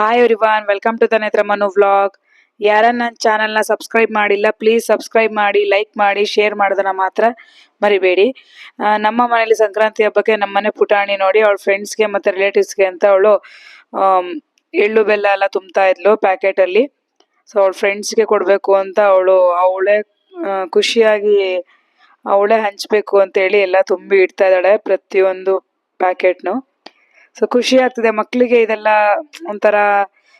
Hi everyone welcome to the ನೇತ್ರಮನು vlog ಯಾರನ್ನ ನನ್ನ ಚಾನಲ್ನ ಸಬ್ಸ್ಕ್ರೈಬ್ ಮಾಡಿಲ್ಲ ಪ್ಲೀಸ್ ಸಬ್ಸ್ಕ್ರೈಬ್ ಮಾಡಿ ಲೈಕ್ ಮಾಡಿ ಶೇರ್ ಮಾಡೋದನ್ನ ಮಾತ್ರ ಮರಿಬೇಡಿ. ನಮ್ಮ ಮನೇಲಿ ಸಂಕ್ರಾಂತಿ ಹಬ್ಬಕ್ಕೆ ನಮ್ಮನೆ ಪುಟಾಣಿ ನೋಡಿ, ಅವಳ ಫ್ರೆಂಡ್ಸ್ಗೆ ಮತ್ತು ರಿಲೇಟಿವ್ಸ್ಗೆ ಅಂತ ಅವಳು ಎಳ್ಳು ಬೆಲ್ಲ ಎಲ್ಲ ತುಂಬ್ತಾ ಇದ್ಲು ಪ್ಯಾಕೆಟಲ್ಲಿ ಸೊ ಅವಳ ಫ್ರೆಂಡ್ಸ್ಗೆ ಕೊಡಬೇಕು ಅಂತ ಅವಳು, ಅವಳೇ ಖುಷಿಯಾಗಿ ಅವಳೇ ಹಂಚಬೇಕು ಅಂತೇಳಿ ಎಲ್ಲ ತುಂಬಿ ಇಡ್ತಾ ಇದ್ದಾಳೆ ಪ್ರತಿಯೊಂದು ಪ್ಯಾಕೆಟ್ನು ಸೊ ಖುಷಿ ಆಗ್ತದೆ. ಮಕ್ಕಳಿಗೆ ಇದೆಲ್ಲ ಒಂಥರ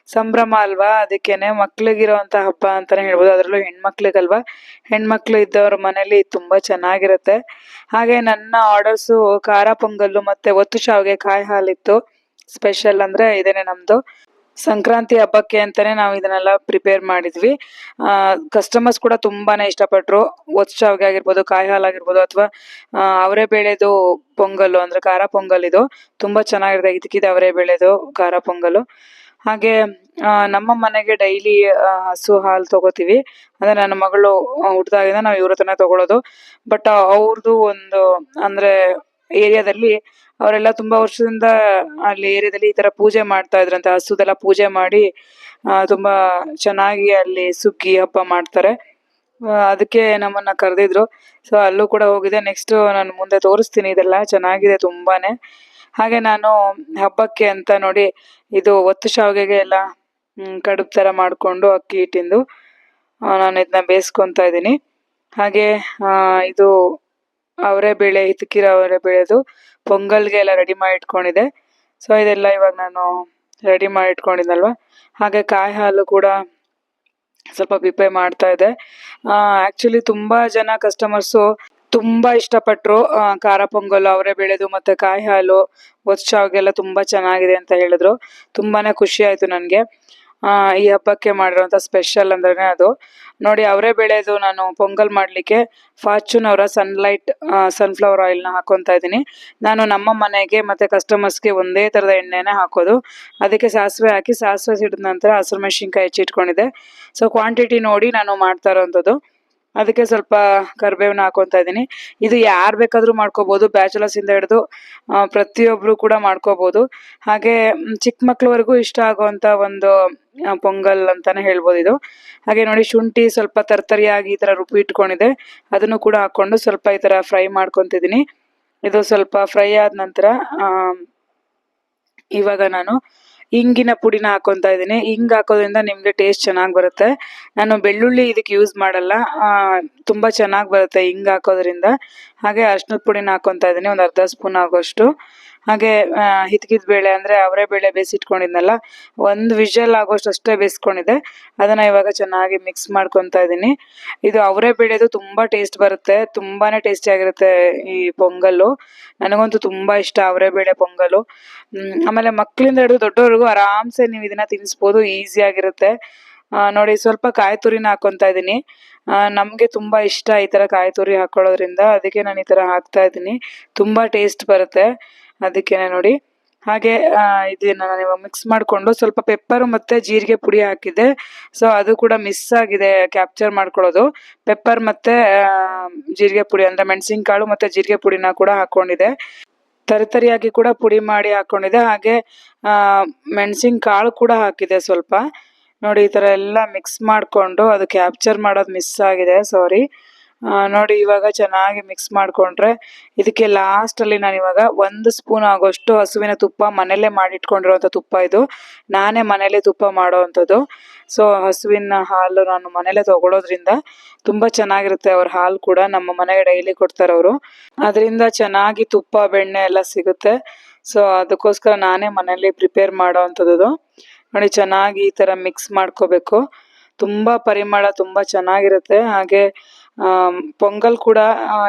ಸಂಭ್ರಮ ಅಲ್ವಾ? ಅದಕ್ಕೇನೆ ಮಕ್ಳಿಗಿರೋಂಥ ಹಬ್ಬ ಅಂತಾನೆ ಹೇಳ್ಬೋದು. ಅದರಲ್ಲೂ ಹೆಣ್ಮಕ್ಳಿಗಲ್ವಾ? ಹೆಣ್ಮಕ್ಳು ಇದ್ದವ್ರ ಮನೇಲಿ ತುಂಬಾ ಚೆನ್ನಾಗಿರುತ್ತೆ. ಹಾಗೆ ನನ್ನ ಆರ್ಡರ್ಸು ಖಾರ, ಪೊಂಗಲ್ಲು ಮತ್ತೆ ಒತ್ತು ಶಾವಿಗೆ ಕಾಯಿ ಹಾಲಿತ್ತು. ಸ್ಪೆಷಲ್ ಅಂದ್ರೆ ಇದೇನೆ ನಮ್ದು. ಸಂಕ್ರಾಂತಿ ಹಬ್ಬಕ್ಕೆ ಅಂತಾನೆ ನಾವು ಇದನ್ನೆಲ್ಲ ಪ್ರಿಪೇರ್ ಮಾಡಿದ್ವಿ. ಕಸ್ಟಮರ್ಸ್ ಕೂಡ ತುಂಬಾನೇ ಇಷ್ಟಪಟ್ರು. ಶಾವಿಗೆ ಆಗಿರ್ಬೋದು, ಕಾಯಿ ಹಾಲು ಆಗಿರ್ಬೋದು ಅಥವಾ ಅವರೇ ಬೆಳೆದು ಪೊಂಗಲ್ಲು ಅಂದ್ರೆ ಖಾರ ಪೊಂಗಲ್ ಇದು. ತುಂಬಾ ಚೆನ್ನಾಗಿರುತ್ತೆ. ಇದಕ್ಕಿದೆ ಅವರೇ ಬೆಳೆದು ಖಾರ ಪೊಂಗಲ್. ಹಾಗೆ ನಮ್ಮ ಮನೆಗೆ ಡೈಲಿ ಹಸು ಹಾಲು ತಗೋತೀವಿ. ಅಂದ್ರೆ ನನ್ನ ಮಗಳು ಹುಟ್ಟಿದಾಗಿಂದ ನಾವು ಇವ್ರ ಹತ್ರನೇ ತಗೊಳ್ಳೋದು ಬಟ್ ಅವ್ರದ್ದು ಒಂದು, ಅಂದ್ರೆ ಏರಿಯಾದಲ್ಲಿ ಅವರೆಲ್ಲ ತುಂಬಾ ವರ್ಷದಿಂದ ಅಲ್ಲಿ ಏರಿಯಾದಲ್ಲಿ ಈ ತರ ಪೂಜೆ ಮಾಡ್ತಾ ಇದ್ರಂತ. ಹಸುದೆಲ್ಲ ಪೂಜೆ ಮಾಡಿ ತುಂಬಾ ಚೆನ್ನಾಗಿ ಅಲ್ಲಿ ಸುಗ್ಗಿ, ಹಬ್ಬ ಮಾಡ್ತಾರೆ. ಅದಕ್ಕೆ ನಮ್ಮನ್ನ ಕರೆದಿದ್ರು. ಸೊ ಅಲ್ಲೂ ಕೂಡ ಹೋಗಿದೆ. ನೆಕ್ಸ್ಟ್ ನಾನು ಮುಂದೆ ತೋರಿಸ್ತೀನಿ ಇದೆಲ್ಲ. ಚೆನ್ನಾಗಿದೆ ತುಂಬಾನೇ. ಹಾಗೆ ನಾನು ಹಬ್ಬಕ್ಕೆ ಅಂತ ನೋಡಿ, ಇದು ಒತ್ತು ಶಾವಿಗೆಗೆ ಎಲ್ಲ ಕಡುಬು ಥರ ಮಾಡಿಕೊಂಡು ಅಕ್ಕಿ ಹಿಟ್ಟಿಂದು ನಾನು ಇದನ್ನ ಬೇಯಿಸ್ಕೊತಾ ಇದ್ದೀನಿ. ಹಾಗೆ ಇದು ಅವರೇ ಬೇಳೆ ಹಿತಕಿರ ಅವರೇ ಬೇಳೆದು ಪೊಂಗಲ್ಗೆ ಎಲ್ಲ ರೆಡಿ ಮಾಡಿ ಇಟ್ಕೊಂಡಿದೆ ಸೊ ಇದೆಲ್ಲ ಇವಾಗ ನಾನು ರೆಡಿ ಮಾಡಿ ಇಟ್ಕೊಂಡಿದ್ದಲ್ವಾ ಹಾಗೆ ಕಾಯಿ ಹಾಲು ಕೂಡ ಸ್ವಲ್ಪ ಪ್ರಿಪೇರ್ ಮಾಡ್ತಾ ಇದೆ. ಆಕ್ಚುಲಿ ತುಂಬಾ ಜನ ಕಸ್ಟಮರ್ಸು ತುಂಬಾ ಇಷ್ಟಪಟ್ರು ಖಾರ ಪೊಂಗಲ್ ಅವರೇ ಬೆಳೆದು ಮತ್ತೆ ಕಾಯಿ ಹಾಲು ಶಾವಿಗೆ ತುಂಬಾ ಚೆನ್ನಾಗಿದೆ ಅಂತ ಹೇಳಿದ್ರು. ತುಂಬಾನೇ ಖುಷಿ ಆಯ್ತು ನನಗೆ. ಈ ಹಬ್ಬಕ್ಕೆ ಮಾಡಿರೋಂಥ ಸ್ಪೆಷಲ್ ಅಂದ್ರೆ ಅದು. ನೋಡಿ, ಅವರೇ ಬೆಳೆದು ನಾನು ಪೊಂಗಲ್ ಮಾಡಲಿಕ್ಕೆ ಫಾರ್ಚೂನ್ ಅವರ ಸನ್ಲೈಟ್ ಸನ್ಫ್ಲವರ್ ಆಯಿಲ್ನ ಹಾಕೊತಾ ಇದ್ದೀನಿ. ನಾನು ನಮ್ಮ ಮನೆಗೆ ಮತ್ತೆ ಕಸ್ಟಮರ್ಸ್ಗೆ ಒಂದೇ ಥರದ ಎಣ್ಣೆನೇ ಹಾಕೋದು. ಅದಕ್ಕೆ ಸಾಸಿವೆ ಹಾಕಿ, ಸಾಸಿವೆ ಸಿಡಿದ ನಂತರ ಹಸಿರು ಮೆಣಸಿನ್ಕಾಯಿ ಹೆಚ್ಚಿಟ್ಕೊಂಡಿದ್ದೆ. ಸೊ ಕ್ವಾಂಟಿಟಿ ನೋಡಿ ನಾನು ಮಾಡ್ತಾ ಇರೋವಂಥದ್ದು ಅದಕ್ಕೆ ಸ್ವಲ್ಪ ಕರಿಬೇವನ್ನ ಹಾಕೊಂತ ಇದ್ದೀನಿ. ಇದು ಯಾರು ಬೇಕಾದರೂ ಮಾಡ್ಕೋಬೋದು ಬ್ಯಾಚುಲರ್ಸ್ ಇಂದ ಹಿಡಿದು ಆ, ಪ್ರತಿಯೊಬ್ರು ಕೂಡ ಮಾಡ್ಕೋಬೋದು. ಹಾಗೆ ಚಿಕ್ಕ ಮಕ್ಳವರೆಗೂ ಇಷ್ಟ ಆಗುವಂತ ಒಂದು ಪೊಂಗಲ್ ಅಂತಾನೆ ಹೇಳ್ಬೋದು ಇದು. ಹಾಗೆ ನೋಡಿ ಶುಂಠಿ ಸ್ವಲ್ಪ ತರ್ತರಿಯಾಗಿ ಈ ತರ ರುಬ್ಬಿ ಇಟ್ಕೊಂಡಿದೆ. ಅದನ್ನು ಕೂಡ ಹಾಕೊಂಡು ಸ್ವಲ್ಪ ಈ ತರ ಫ್ರೈ ಮಾಡ್ಕೊತಿದ್ದೀನಿ. ಇದು ಸ್ವಲ್ಪ ಫ್ರೈ ಆದ ನಂತರ ಇವಾಗ ನಾನು ಇಂಗಿನ ಪುಡಿನ ಹಾಕೊಂತ ಇದ್ದೀನಿ. ಹಿಂಗ್ ಹಾಕೋದ್ರಿಂದ ನಿಮ್ಗೆ ಟೇಸ್ಟ್ ಚೆನ್ನಾಗಿ ಬರುತ್ತೆ. ನಾನು ಬೆಳ್ಳುಳ್ಳಿ ಇದಕ್ಕೆ ಯೂಸ್ ಮಾಡಲ್ಲ. ತುಂಬಾ ಚೆನ್ನಾಗಿ ಬರುತ್ತೆ ಹಿಂಗ್ ಹಾಕೋದ್ರಿಂದ. ಹಾಗೆ ಅರ್ಶಿನದ ಪುಡಿನ ಹಾಕೊಂತ ಇದ್ದೀನಿ. ಒಂದು ಅರ್ಧ ಸ್ಪೂನ್ ಆಗೋಷ್ಟು. ಹಾಗೆ ಹಿತ್ಕಿದ ಬೇಳೆ ಅಂದ್ರೆ ಅವರೇ ಬೇಳೆ ಬೇಯಿಸಿಟ್ಕೊಂಡಿದ್ನಲ್ಲ ಒಂದು ವಿಷಲ್ ಆಗೋಷ್ಟು ಅಷ್ಟೇ ಬೇಯಿಸ್ಕೊಂಡಿದ್ದೆ. ಅದನ್ನ ಇವಾಗ ಚೆನ್ನಾಗಿ ಮಿಕ್ಸ್ ಮಾಡ್ಕೊತಾ ಇದ್ದೀನಿ. ಇದು ಅವರೇ ಬೇಳೆದು ತುಂಬಾ ಟೇಸ್ಟ್ ಬರುತ್ತೆ ತುಂಬಾನೇ ಟೇಸ್ಟಿ ಆಗಿರುತ್ತೆ ಈ ಪೊಂಗಲ್ಲು. ನನಗಂತೂ ತುಂಬಾ ಇಷ್ಟ ಅವರೇ ಬೇಳೆ ಪೊಂಗಲ್ ಆಮೇಲೆ ಮಕ್ಕಳಿಂದ ಹಿಡಿದು ದೊಡ್ಡವರೆಗೂ ಆರಾಮ್ಸೆ ನೀವು ಇದನ್ನ ತಿನ್ನಿಸ್ಬೋದು ಈಸಿ ಆಗಿರುತ್ತೆ. ಆ, ನೋಡಿ ಸ್ವಲ್ಪ ಕಾಯಿ ತುರಿನ ಹಾಕೊಂತ ಇದ್ದೀನಿ. ನಮ್ಗೆ ತುಂಬಾ ಇಷ್ಟ ಈ ತರ ಕಾಯಿ ತುರಿ ಹಾಕೊಳ್ಳೋದ್ರಿಂದ ಅದಕ್ಕೆ ನಾನು ಈ ತರ ಹಾಕ್ತಾ ಇದ್ದೀನಿ. ತುಂಬಾ ಟೇಸ್ಟ್ ಬರುತ್ತೆ. ಅದಕ್ಕೇನೆ ನೋಡಿ. ಹಾಗೆ ಇದನ್ನ ನಾನು ಮಿಕ್ಸ್ ಮಾಡಿಕೊಂಡು ಸ್ವಲ್ಪ ಪೆಪ್ಪರ್ ಮತ್ತೆ ಜೀರಿಗೆ ಪುಡಿ ಹಾಕಿದೆ ಸೊ ಅದು ಕೂಡ ಮಿಸ್ ಆಗಿದೆ ಕ್ಯಾಪ್ಚರ್ ಮಾಡ್ಕೊಳ್ಳೋದು. ಪೆಪ್ಪರ್ ಮತ್ತೆ ಜೀರಿಗೆ ಪುಡಿ ಅಂದ್ರೆ ಮೆಣಸಿನಕಾಳು ಮತ್ತೆ ಜೀರಿಗೆ ಪುಡಿನ ಕೂಡ ಹಾಕೊಂಡಿದೆ ತರಿತರಿಯಾಗಿ ಕೂಡ ಪುಡಿ ಮಾಡಿ ಹಾಕೊಂಡಿದೆ ಹಾಗೆ ಮೆಣಸಿನ ಕಾಳು ಕೂಡ ಹಾಕಿದೆ ಸ್ವಲ್ಪ. ನೋಡಿ, ಈ ಥರ ಎಲ್ಲ ಮಿಕ್ಸ್ ಮಾಡಿಕೊಂಡು ಅದು ಕ್ಯಾಪ್ಚರ್ ಮಾಡೋದು ಮಿಸ್ ಆಗಿದೆ. ಸಾರಿ ನೋಡಿ, ಇವಾಗ ಚೆನ್ನಾಗಿ ಮಿಕ್ಸ್ ಮಾಡಿಕೊಂಡ್ರೆ ಇದಕ್ಕೆ ಲಾಸ್ಟ್ ಅಲ್ಲಿ ನಾನು ಇವಾಗ ಒಂದು ಸ್ಪೂನ್ ಆಗೋಷ್ಟು ಹಸುವಿನ ತುಪ್ಪ ಮನೇಲೆ ಮಾಡಿಟ್ಕೊಂಡಿರುವಂಥ ತುಪ್ಪ ಇದು. ನಾನೇ ಮನೇಲೆ ತುಪ್ಪ ಮಾಡೋವಂಥದ್ದು. ಸೊ ಹಸುವಿನ ಹಾಲು ನಾನು ಮನೇಲೆ ತಗೊಳೋದ್ರಿಂದ ತುಂಬಾ ಚೆನ್ನಾಗಿರುತ್ತೆ. ಅವ್ರ ಹಾಲು ಕೂಡ ನಮ್ಮ ಮನೆಗೆ ಡೈಲಿ ಕೊಡ್ತಾರೆ ಅವರು. ಅದರಿಂದ ಚೆನ್ನಾಗಿ ತುಪ್ಪ, ಬೆಣ್ಣೆ ಎಲ್ಲ ಸಿಗುತ್ತೆ. ಸೊ ಅದಕ್ಕೋಸ್ಕರ ನಾನೇ ಮನೇಲಿ ಪ್ರಿಪೇರ್ ಮಾಡೋ ಅಂಥದ್ದು ನೋಡಿ, ಚೆನ್ನಾಗಿ ಈ ತರ ಮಿಕ್ಸ್ ಮಾಡ್ಕೋಬೇಕು. ತುಂಬಾ ಪರಿಮಳ ತುಂಬಾ ಚೆನ್ನಾಗಿರುತ್ತೆ. ಹಾಗೆ ಪೊಂಗಲ್ ಕೂಡ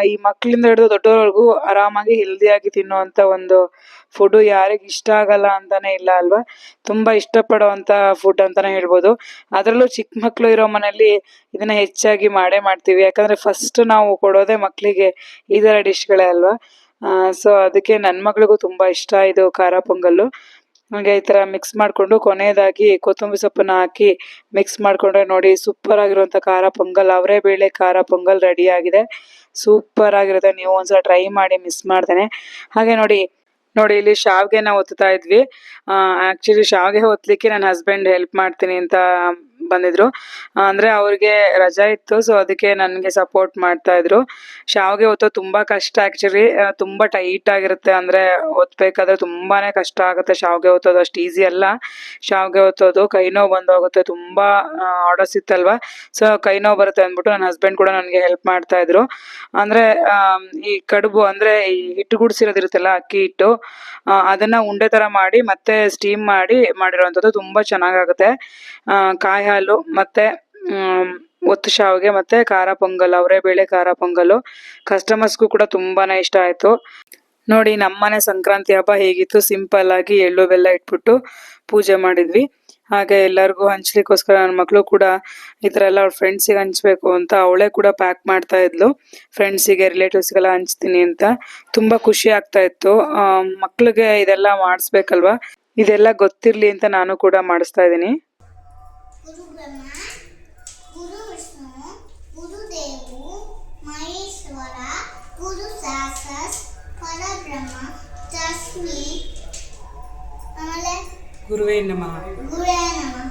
ಈ ಮಕ್ಕಳಿಂದ ಹಿಡಿದು ದೊಡ್ಡವರೆಗೂ ಆರಾಮಾಗಿ ಹೆಲ್ದಿಯಾಗಿ ತಿನ್ನುವಂತ ಒಂದು ಫುಡ್ ಯಾರಿಗ್ ಇಷ್ಟ ಆಗಲ್ಲ ಅಂತಾನೆ ಇಲ್ಲ ಅಲ್ವಾ? ತುಂಬಾ ಇಷ್ಟಪಡುವಂಥ ಫುಡ್ ಅಂತಾನೆ ಹೇಳ್ಬೋದು. ಅದರಲ್ಲೂ ಚಿಕ್ಕ ಮಕ್ಕಳು ಇರೋ ಮನೆಯಲ್ಲಿ ಇದನ್ನ ಹೆಚ್ಚಾಗಿ ಮಾಡೇ ಮಾಡ್ತೀವಿ. ಯಾಕಂದ್ರೆ ಫಸ್ಟ್ ನಾವು ಕೊಡೋದೇ ಮಕ್ಕಳಿಗೆ ಈ ತರ ಡಿಶ್ಗಳೇ ಅಲ್ವಾ? ಸೊ ಅದಕ್ಕೆ ನನ್ನ ಮಗಳಿಗೂ ತುಂಬಾ ಇಷ್ಟ ಇದು ಖಾರ ಪೊಂಗಲ್ಲು. ಹಾಗೆ ಈ ತರ ಮಿಕ್ಸ್ ಮಾಡ್ಕೊಂಡು ಕೊನೆಯದಾಗಿ ಕೊತ್ತಂಬರಿ ಸೊಪ್ಪನ್ನ ಹಾಕಿ ಮಿಕ್ಸ್ ಮಾಡ್ಕೊಂಡ್ರೆ ನೋಡಿ ಸೂಪರ್ ಆಗಿರುವಂತ ಖಾರ ಪೊಂಗಲ್, ಅವರೇ ಬೇಳೆ ಖಾರ ಪೊಂಗಲ್ ರೆಡಿ ಆಗಿದೆ. ಸೂಪರ್ ಆಗಿರುತ್ತೆ, ನೀವು ಒಂದ್ಸಲ ಟ್ರೈ ಮಾಡಿ ಮಿಸ್ ಮಾಡ್ತೇನೆ. ಹಾಗೆ ನೋಡಿ ನೋಡಿ ಇಲ್ಲಿ ಶಾವ್ಗೆನ ಒತ್ತುತ್ತಾ ಇದ್ವಿ. ಆಕ್ಚುಲಿ ಶಾವ್ಗೆ ಒತ್ತಲಿಕ್ಕೆ ನನ್ನ ಹಸ್ಬೆಂಡ್ ಹೆಲ್ಪ್ ಮಾಡ್ತೀನಿ ಅಂತ ಬಂದಿದ್ರು. ಅಂದ್ರೆ ಅವ್ರಿಗೆ ರಜಾ ಇತ್ತು ಸೊ ಅದಕ್ಕೆ ನನಗೆ ಸಪೋರ್ಟ್ ಮಾಡ್ತಾ ಇದ್ರು. ಶಾವ್ಗೆ ಹೊತ್ತು ತುಂಬಾ ಕಷ್ಟ ಆಕ್ಚುಲಿ ತುಂಬಾ ಟೈಟ್ ಆಗಿರುತ್ತೆ. ಅಂದ್ರೆ ಒತ್ತಬೇಕಾದ್ರೆ ತುಂಬಾನೇ ಕಷ್ಟ ಆಗುತ್ತೆ ಶಾವ್ಗೆ ಹೊತ್ತೋದು ಅಷ್ಟು ಈಸಿ ಅಲ್ಲ. ಶಾವ್ಗೆ ಹೊತ್ತೋದು ಕೈ ನೋವು ಬಂದೋಗುತ್ತೆ, ತುಂಬಾ ಆರ್ಡರ್ಸ್ ಇತ್ತಲ್ವಾ? ಸೊ ಕೈ ನೋವು ಬರುತ್ತೆ ಅಂದ್ಬಿಟ್ಟು ನನ್ನ ಹಸ್ಬೆಂಡ್ ಕೂಡ ನನಗೆ ಹೆಲ್ಪ್ ಮಾಡ್ತಾ ಇದ್ರು. ಅಂದ್ರೆ ಈ ಕಡುಬು, ಅಂದ್ರೆ ಈ ಹಿಟ್ಟು ಗುಡ್ಸಿರೋದಿರುತ್ತಲ್ಲ ಅಕ್ಕಿ ಹಿಟ್ಟು ಅದನ್ನ ಉಂಡೆ ತರ ಮಾಡಿ ಮತ್ತೆ ಸ್ಟೀಮ್ ಮಾಡಿ ಮಾಡಿರುವಂತದ್ದು ತುಂಬಾ ಚೆನ್ನಾಗಾಗುತ್ತೆ. ಕಾಯಿ ಮತ್ತೆ ಮ್, ಒತ್ತು ಶಾವಿಗೆ ಮತ್ತೆ ಖಾರ ಪೊಂಗಲ್ ಅವರೇ ಬೇಳೆ ಖಾರ ಪೊಂಗಲು. ಕಸ್ಟಮರ್ಸ್ಗೂ ಕೂಡ ತುಂಬಾನೇ ಇಷ್ಟ ಆಯ್ತು. ನೋಡಿ ನಮ್ಮನೆ ಸಂಕ್ರಾಂತಿ ಹಬ್ಬ ಹೇಗಿತ್ತು? ಸಿಂಪಲ್ ಆಗಿ ಎಳ್ಳು ಬೆಲ್ಲ ಇಟ್ಬಿಟ್ಟು ಪೂಜೆ ಮಾಡಿದ್ವಿ. ಹಾಗೆ ಎಲ್ಲರಿಗೂ ಹಂಚ್ಲಿಕ್ಕೋಸ್ಕರ ನನ್ನ ಮಕ್ಕಳು ಕೂಡ ಈ ಥರ ಎಲ್ಲ ಅವ್ಳ ಫ್ರೆಂಡ್ಸಿಗೆ ಹಂಚಬೇಕು ಅಂತ ಅವಳೇ ಕೂಡ ಪ್ಯಾಕ್ ಮಾಡ್ತಾ ಇದ್ಲು. ಫ್ರೆಂಡ್ಸಿಗೆ ರಿಲೇಟಿವ್ಸ್ಗೆಲ್ಲ ಹಂಚ್ತೀನಿ ಅಂತ. ತುಂಬಾ ಖುಷಿ ಆಗ್ತಾ ಇತ್ತು. ಮಕ್ಕಳಿಗೆ ಇದೆಲ್ಲ ಮಾಡಿಸ್ಬೇಕಲ್ವಾ? ಇದೆಲ್ಲ ಗೊತ್ತಿರಲಿ ಅಂತ ನಾನು ಕೂಡ ಮಾಡಿಸ್ತಾ ಇದ್ದೀನಿ. గురు బ్రహ్మ గురు విష్ణు గురుదేవు మహేశ్వర గురు శాసస్ పరబ్రహ్మ తస్మి గురువే నమ. నమ.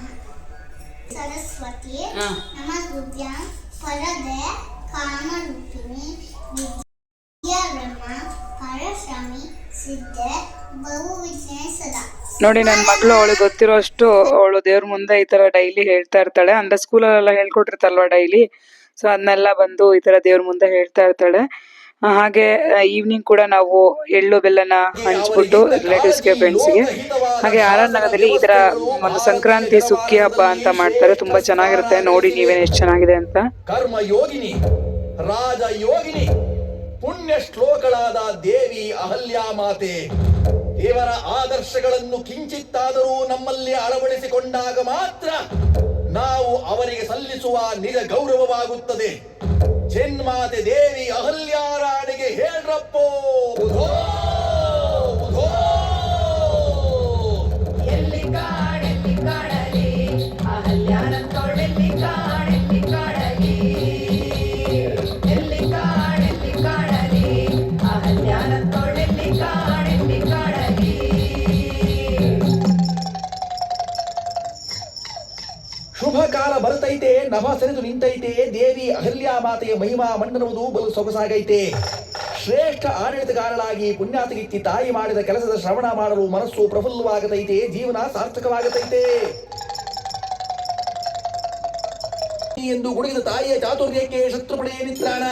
సరస్వతి నమ గుద్యాం పరదే కామ ನೋಡಿ ನನ್ನ ಮಗಳು ಅವಳಿಗೆ ಗೊತ್ತಿರೋಷ್ಟು ಅವಳು ದೇವ್ರ ಮುಂದೆ ಈ ತರ ಡೈಲಿ ಹೇಳ್ತಾ ಇರ್ತಾಳೆ. ಅಂದ್ರೆ ಸ್ಕೂಲಲ್ಲೆಲ್ಲ ಹೇಳ್ಕೊಟ್ಟಿರ್ತಲ್ವಾ ಡೈಲಿ? ಸೊ ಅದನ್ನೆಲ್ಲ ಬಂದು ಈ ತರ ದೇವ್ರ ಮುಂದೆ ಹೇಳ್ತಾ ಇರ್ತಾಳೆ. ಹಾಗೆ ಈವ್ನಿಂಗ್ ಕೂಡ ನಾವು ಎಳ್ಳು, ಬೆಲ್ಲನ ಹಂಚ್ಬಿಟ್ಟು ರಿಲೇಟಿವ್ಸ್ಗೆ ಫ್ರೆಂಡ್ಸ್ಗೆ ಹಾಗೆ ಆರ್ ಆರ್ ನಗರದಲ್ಲಿ ಈ ತರ ಒಂದು ಸಂಕ್ರಾಂತಿ, ಸುಗ್ಗಿ ಹಬ್ಬ ಅಂತ ಮಾಡ್ತಾರೆ. ತುಂಬಾ ಚೆನ್ನಾಗಿರುತ್ತೆ. ನೋಡಿ, ನೀವೇನು ಎಷ್ಟು ಚೆನ್ನಾಗಿದೆ ಅಂತ. ಕರ್ಮ ಯೋಗಿನಿ ರಾಜ ಯೋಗಿನಿ ಪುಣ್ಯ ಶ್ಲೋಕಳಾದ ದೇವಿ ಅಹಲ್ಯಾ ಮಾತೆ. ದೇವರ ಆದರ್ಶಗಳನ್ನು ಕಿಂಚಿತ್ತಾದರೂ ನಮ್ಮಲ್ಲಿ ಅಳವಡಿಸಿಕೊಂಡಾಗ ಮಾತ್ರ ನಾವು ಅವರಿಗೆ ಸಲ್ಲಿಸುವ ನಿಜ ಗೌರವವಾಗುತ್ತದೆ. ಜನ್ಮಾತೆ ದೇವಿ ಅಹಲ್ಯಾರಾಣಿಗೆ ಹೇಳ್ರಪ್ಪೋ. ನಭ ಸರಿದು ನಿಂತೈತೆ, ದೇವಿ ಅಹಲ್ಯಾ ಮಾತೆಯ ಮಹಿಮಾ ಮಂಡನವುದು ಬಲು ಸೊಗಸಾಗೈತೆ. ಶ್ರೇಷ್ಠ ಆಡಳಿತಗಾರಳಾಗಿ ಪುಣ್ಯಾತಗಿತ್ತಿ ತಾಯಿ ಮಾಡಿದ ಕೆಲಸದ ಶ್ರವಣ ಮಾಡಲು ಮನಸ್ಸು ಪ್ರಫುಲ್ಲವಾಗತೈತೆ, ಜೀವನ ಸಾರ್ಥಕವಾಗತೈತೆ. ಎಂದು ಗುಡುಗಿದ ತಾಯಿಯ ಚಾತುರ್ಯಕ್ಕೆ ಶತ್ರುಪಡೆ ನಿತ್ರಾಣ.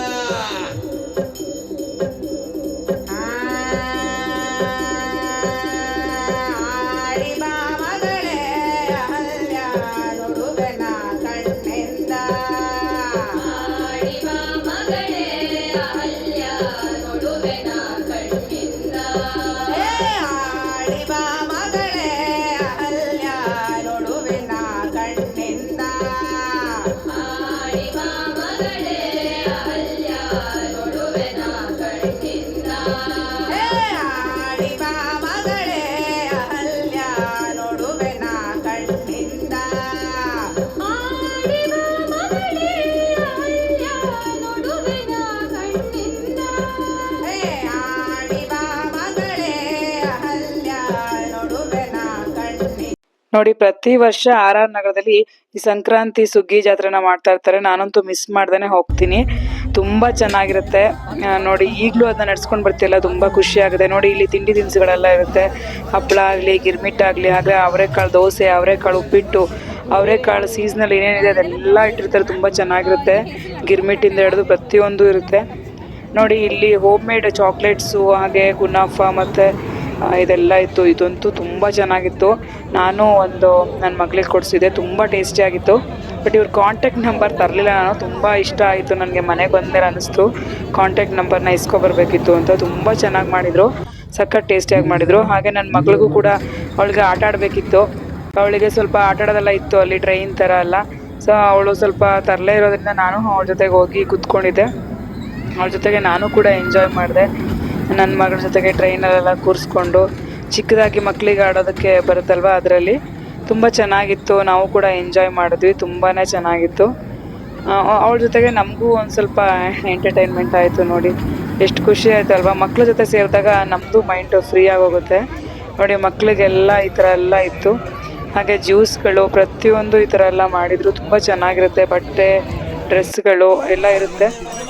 ನೋಡಿ, ಪ್ರತಿ ವರ್ಷ ಆರ್ ಆರ್ ನಗರದಲ್ಲಿ ಈ ಸಂಕ್ರಾಂತಿ ಸುಗ್ಗಿ ಜಾತ್ರೆನ ಮಾಡ್ತಾ ಇರ್ತಾರೆ. ನಾನಂತೂ ಮಿಸ್ ಮಾಡ್ದೇನೆ ಹೋಗ್ತೀನಿ. ತುಂಬಾ ಚೆನ್ನಾಗಿರುತ್ತೆ. ನೋಡಿ, ಈಗಲೂ ಅದನ್ನ ನಡ್ಸ್ಕೊಂಡು ಬರ್ತಿಲ್ಲ ತುಂಬಾ ಖುಷಿ ಆಗುತ್ತೆ. ನೋಡಿ, ಇಲ್ಲಿ ತಿಂಡಿ ತಿನಿಸುಗಳೆಲ್ಲ ಇರುತ್ತೆ. ಹಪ್ಪಳ ಆಗಲಿ, ಗಿರ್ಮಿಟ್ ಆಗಲಿ ಅವರೆಕಾಳು ದೋಸೆ, ಅವರೆಕಾಳು ಉಪ್ಪಿಟ್ಟು, ಅವರೆಕಾಳು ಸೀಸನಲ್ಲಿ ಏನೇನಿದೆ ಅದೆಲ್ಲ ಇಟ್ಟಿರ್ತಾರೆ. ತುಂಬ ಚೆನ್ನಾಗಿರುತ್ತೆ. ಗಿರ್ಮಿಟ್ಟಿಂದ ಹಿಡಿದು ಪ್ರತಿಯೊಂದು ಇರುತ್ತೆ. ನೋಡಿ, ಇಲ್ಲಿ ಹೋಮ್ ಮೇಡ್ ಚಾಕ್ಲೇಟ್ಸು ಹಾಗೆ ಗುನಾಫ ಮತ್ತು ಇದೆಲ್ಲ ಇತ್ತು. ಇದಂತೂ ತುಂಬ ಚೆನ್ನಾಗಿತ್ತು. ನಾನು ಒಂದು ನನ್ನ ಮಗಳಿಗೆ ಕೊಡಿಸಿದ್ದೆ. ತುಂಬ ಟೇಸ್ಟಿಯಾಗಿತ್ತು ಬಟ್ ಇವ್ರ ಕಾಂಟ್ಯಾಕ್ಟ್ ನಂಬರ್ ತರಲಿಲ್ಲ ನಾನು. ತುಂಬ ಇಷ್ಟ ಆಯಿತು ನನಗೆ ಮನೆಗೆ ಬಂದರೆ ಅನ್ನಿಸ್ತು. ಕಾಂಟ್ಯಾಕ್ಟ್ ನಂಬರ್ನ ಇಸ್ಕೊಬರ್ಬೇಕಿತ್ತು ಅಂತ ತುಂಬ ಚೆನ್ನಾಗಿ ಮಾಡಿದರು. ಸಖತ್ ಟೇಸ್ಟಿಯಾಗಿ ಮಾಡಿದರು. ಹಾಗೆ ನನ್ನ ಮಗಳಿಗೂ ಕೂಡ ಅವಳಿಗೆ ಆಟ ಆಡಬೇಕಿತ್ತು. ಅವಳಿಗೆ ಸ್ವಲ್ಪ ಆಟ ಆಡೋದೆಲ್ಲ ಇತ್ತು ಅಲ್ಲಿ ಟ್ರೈನ್ ಥರ ಎಲ್ಲ. ಸೊ ಅವಳು ಸ್ವಲ್ಪ ತರಲೇ ಇರೋದ್ರಿಂದ ನಾನು ಅವಳ ಜೊತೆಗೆ ಹೋಗಿ ಕೂತ್ಕೊಂಡಿದ್ದೆ. ಅವಳ ಜೊತೆಗೆ ನಾನು ಕೂಡ ಎಂಜಾಯ್ ಮಾಡಿದೆ. ನನ್ನ ಮಗಳ ಜೊತೆಗೆ ಟ್ರೈನಲ್ಲೆಲ್ಲ ಕೂರಿಸ್ಕೊಂಡು ಚಿಕ್ಕದಾಗಿ ಮಕ್ಕಳಿಗೆ ಆಡೋದಕ್ಕೆ ಬರುತ್ತಲ್ವ ಅದರಲ್ಲಿ. ತುಂಬ ಚೆನ್ನಾಗಿತ್ತು. ನಾವು ಕೂಡ ಎಂಜಾಯ್ ಮಾಡಿದ್ವಿ. ತುಂಬಾ ಚೆನ್ನಾಗಿತ್ತು. ಅವಳ ಜೊತೆಗೆ ನಮಗೂ ಒಂದು ಸ್ವಲ್ಪ ಎಂಟರ್ಟೈನ್ಮೆಂಟ್ ಆಯಿತು ನೋಡಿ. ಎಷ್ಟು ಖುಷಿ ಆಯ್ತು ಅಲ್ವಾ ಮಕ್ಳ ಜೊತೆ ಸೇರಿದಾಗ ನಮ್ಮದು ಮೈಂಡ್ ಫ್ರೀ ಆಗೋಗುತ್ತೆ. ನೋಡಿ ಮಕ್ಕಳಿಗೆಲ್ಲ ಈ ಥರ ಎಲ್ಲ ಇತ್ತು. ಹಾಗೆ ಜ್ಯೂಸ್ಗಳು ಪ್ರತಿಯೊಂದು ಈ ಥರ ಎಲ್ಲ ಮಾಡಿದ್ರು. ತುಂಬ ಚೆನ್ನಾಗಿರುತ್ತೆ. ಬಟ್ಟೆ ಡ್ರೆಸ್ಗಳು ಎಲ್ಲ ಇರುತ್ತೆ.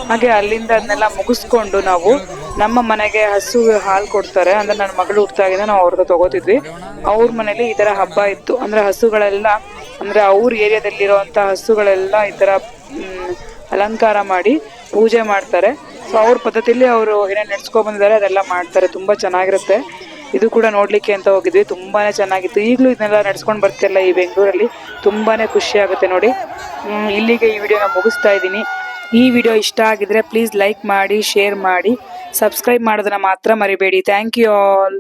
ಹಾಗೆ ಅಲ್ಲಿಂದ ಅದನ್ನೆಲ್ಲ ಮುಗಿಸ್ಕೊಂಡು ನಾವು ನಮ್ಮ ಮನೆಗೆ ಹಸು ಹಾಲು ಕೊಡ್ತಾರೆ. ಅಂದ್ರೆ ನನ್ನ ಮಗಳು ಹುಟ್ಟಾಗಿಂದ ನಾವು ಅವ್ರದ್ದು ತಗೋತಿದ್ವಿ. ಅವ್ರ ಮನೇಲಿ ಈ ತರ ಹಬ್ಬ ಇತ್ತು. ಅಂದ್ರೆ ಹಸುಗಳೆಲ್ಲ, ಅಂದ್ರೆ ಅವ್ರ ಏರಿಯಾದಲ್ಲಿರೋವಂಥ ಹಸುಗಳೆಲ್ಲ ಈ ತರ ಅಲಂಕಾರ ಮಾಡಿ ಪೂಜೆ ಮಾಡ್ತಾರೆ. ಸೊ ಅವ್ರ ಪದ್ಧತಿಯಲ್ಲಿ ಅವರು ಏನೇನು ನಡ್ಸ್ಕೊ ಬಂದಿದ್ದಾರೆ. ಅದೆಲ್ಲ ಮಾಡ್ತಾರೆ. ತುಂಬಾ ಚೆನ್ನಾಗಿರುತ್ತೆ. ಇದು ಕೂಡ ನೋಡ್ಲಿಕ್ಕೆ ಅಂತ ಹೋಗಿದ್ವಿ. ತುಂಬಾನೇ ಚೆನ್ನಾಗಿತ್ತು. ಈಗಲೂ ಇದನ್ನೆಲ್ಲ ನಡ್ಸ್ಕೊಂಡು ಬರ್ತಿರಲ್ಲ ಈ ಬೆಂಗಳೂರಲ್ಲಿ? ತುಂಬಾನೇ ಖುಷಿ ಆಗುತ್ತೆ ನೋಡಿ. ಇಲ್ಲಿಗೆ ಈ ವಿಡಿಯೋನ ಮುಗಿಸ್ತಾ ಇದ್ದೀನಿ. ಈ ವಿಡಿಯೋ ಇಷ್ಟ ಆಗಿದ್ರೆ ಪ್ಲೀಸ್ ಲೈಕ್ ಮಾಡಿ ಶೇರ್ ಮಾಡಿ. ಸಬ್ಸ್ಕ್ರೈಬ್ ಮಾಡೋದನ್ನ ಮಾತ್ರ ಮರಿಬೇಡಿ. Thank you all